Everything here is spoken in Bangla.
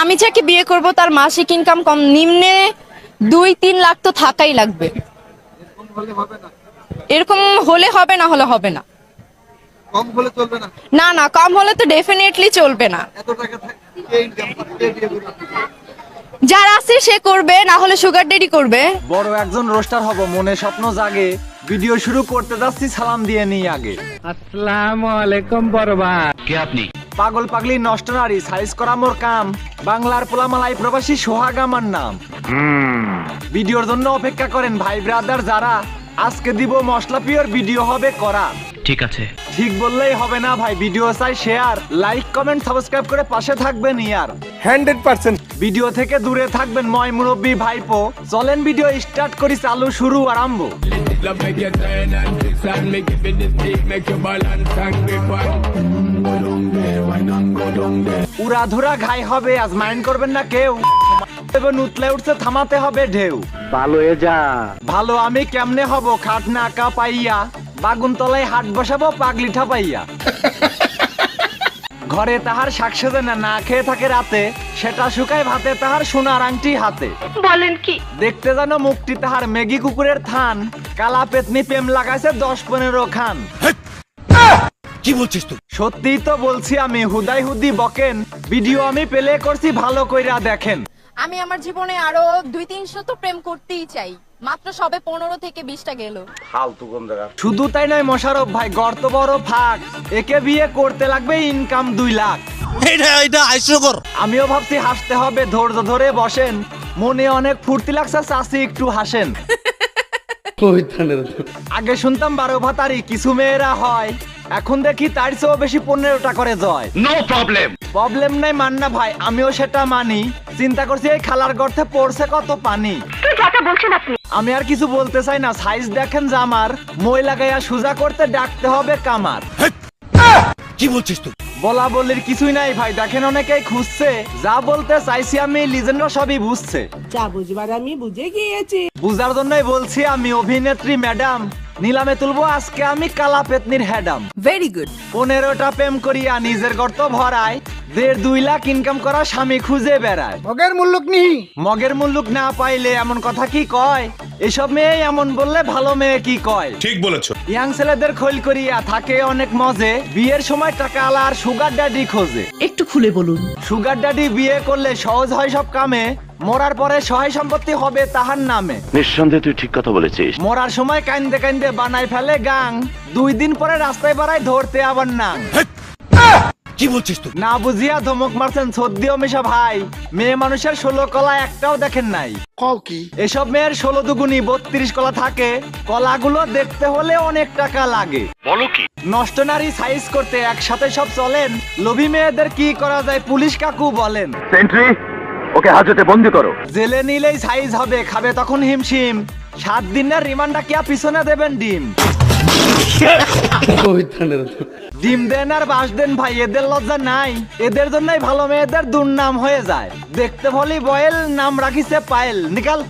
আমি যাকে বিয়ে করব তার মাসিক ইনকাম কম নিম্নে দুই তিন লাখ তো থাকাই লাগবে। এরকম হলে হবে না হলে হবে না। কম হলে চলবে না? না না কম হলে তো ডেফিনেটলি চলবে না। এত টাকা কে ইনকাম কে বিয়ে করবে? যার আছে সে করবে না হলে সুগার ডেডি করবে। বড় একজন রোস্টার হব মনে স্বপ্ন জাগে। ভিডিও শুরু করতে যাচ্ছি সালাম দিয়ে নিই আগে। আসসালামু আলাইকুম বরবাদ কে আপনি? পাগল পাগলি নষ্ট নারী সাইজ করা মোর কাম। বাংলার পোলামালাই প্রবাসী সোহাগ আমার নাম। ভিডিওর জন্য অপেক্ষা করেন ভাই ব্রাদার যারা আজকে দিব মশলা পিওর ভিডিও হবে করা। ঠিক আছে। ঠিক বললেই হবে না ভাই ভিডিও চাই শেয়ার লাইক কমেন্ট সাবস্ক্রাইব করে পাশে থাকবেন ইয়ার। Hundred percent. ভিডিও থেকে দূরে থাকবেন ময় মুরব্বী ভাইপো। চলেন ভিডিও স্টার্ট করি চালু শুরু আরম্ভ। Love make you turn and twist make it with the stick, make you balance and grip on. উড়াধুরা ঘাই হবে আজ মাইন্ড করবেন না কেউ। এবার উতলে উঠছে থামাতে হবে ঢেউ। ভালো হয়ে যা। ভালো আমি কেমনে হব খাট না আঁকা পাইয়া বাগুন তলায় হাট বসাবো পাগলি ঠাপাইয়া। ঘরে তাহার শাক সেজে না না খেয়ে থাকে রাতে সেটা শুকায় ভাতে তাহার সোনার আংটি হাতে। বলেন কি? দেখতে জানো মুখটি তাহার মেগি কুকুরের থান কালা পেতনি প্রেম লাগাইছে দশ পনেরো খান। কি বলছিস তুই? সত্যিই তো বলছি আমি হুদাই হুদি বকেন। ভিডিও আমি পেলে করছি ভালো কইরা দেখেন। আমি আমার জীবনে আরও দুই তিনশো তো প্রেম করতেই চাই। মাত্র সবে পনেরো থেকে বিশটা গেল। শুধু তাই নয় মোশারফ ভাই গর্ত বড় ফাঁক। একে বিয়ে করতে লাগবে ইনকাম দুই লাখ। এটা এটা হাস্যকর আমিও ভাবছি হাসতে হবে ধৈর্য ধরে বসেন। মনে অনেক ফুর্তি লাগছে চাষি একটু হাসেন। আগে শুনতাম বারো ভাতারি কিছু মেয়েরা হয়। এখন দেখি তার চেয়েও বেশি পনেরোটা করে জয়। নো প্রবলেম প্রবলেম নাই মান্না ভাই আমিও সেটা মানি। চিন্তা করছি এই খালার গর্তে পড়ছে কত পানি। আমি আর কিছু বলতে চাই না সাইজ দেখেন জামার মই লাগাইয়া সুজা করতে ডাকতে হবে কামার। কি বলছিস তুই? বলা বলির কিছুই নাই ভাই দেখেন অনেকেই খুঁজছে। যা বলতে চাইছি আমি লিজেন্ডরা সবই বুঝছে। যা বুঝবার আমি বুঝে গিয়েছি। বুঝার জন্যই বলছি আমি অভিনেত্রী ম্যাডাম নিলামে তুলবো আজকে আমি কালা পেতনির হ্যাডাম। ভেরি গুড পনেরোটা প্রেম করিয়া নিজের গর্ত ভরায় দেড় দুই লাখ ইনকাম করা স্বামী খুঁজে বেড়ায়। মগের মূল্যক নিহি। মগের মুল্লুক না পাইলে এমন কথা কি কয়? এসব মেয়ে এমন বললে ভালো মেয়ে কি কয়? ঠিক বলেছ। ইয়াং ছেলেদের খৈল করিয়া থাকে অনেক মজে বিয়ের সময় টাকা আলা আর সুগার ড্যাডি খোঁজে। একটু খুলে বলুন। সুগার ড্যাডি বিয়ে করলে সহজ হয় সব কামে মরার পরে সহায় সম্পত্তি হবে তাহার নামে। নিঃসন্দেহে তুই ঠিক কথা বলেছিস। মরার সময় কান্দে কান্দে বানাই ফেলে গাং দুই দিন পরে রাস্তায় বাড়ায় ধরতে আবার নাং। কি বলছিস তুই? না বুঝিয়া ধমক মারছেন সদ্যিও মিশা ভাই। মেয়ে মানুষের ষোলো কলা একটাও দেখেন নাই। কও কি? এসব মেয়ের ষোলো দুগুনি বত্রিশ কলা থাকে। কলাগুলো দেখতে হলে অনেক টাকা লাগে। বলো কি? নষ্ট নারী সাইজ করতে একসাথে সব চলেন। লোভী মেয়েদের কি করা যায় পুলিশ কাকু বলেন। সেন্ট্রি ওকে হাজতে বন্দি করো। জেলে নিলেই সাইজ হবে খাবে তখন হিমশিম। সাত দিনের রিমান্ডা কিয়া পিছনে দেবেন ডিম? ডিম দেন আর বাস দেন ভাই, এদের লজ্জা নাই। এদের জন্যই ভালো মেয়েদের দুর্নাম হয়ে যায়। দেখতে বলি বয়েল, নাম রাখিছে পায়েল। নিকাল।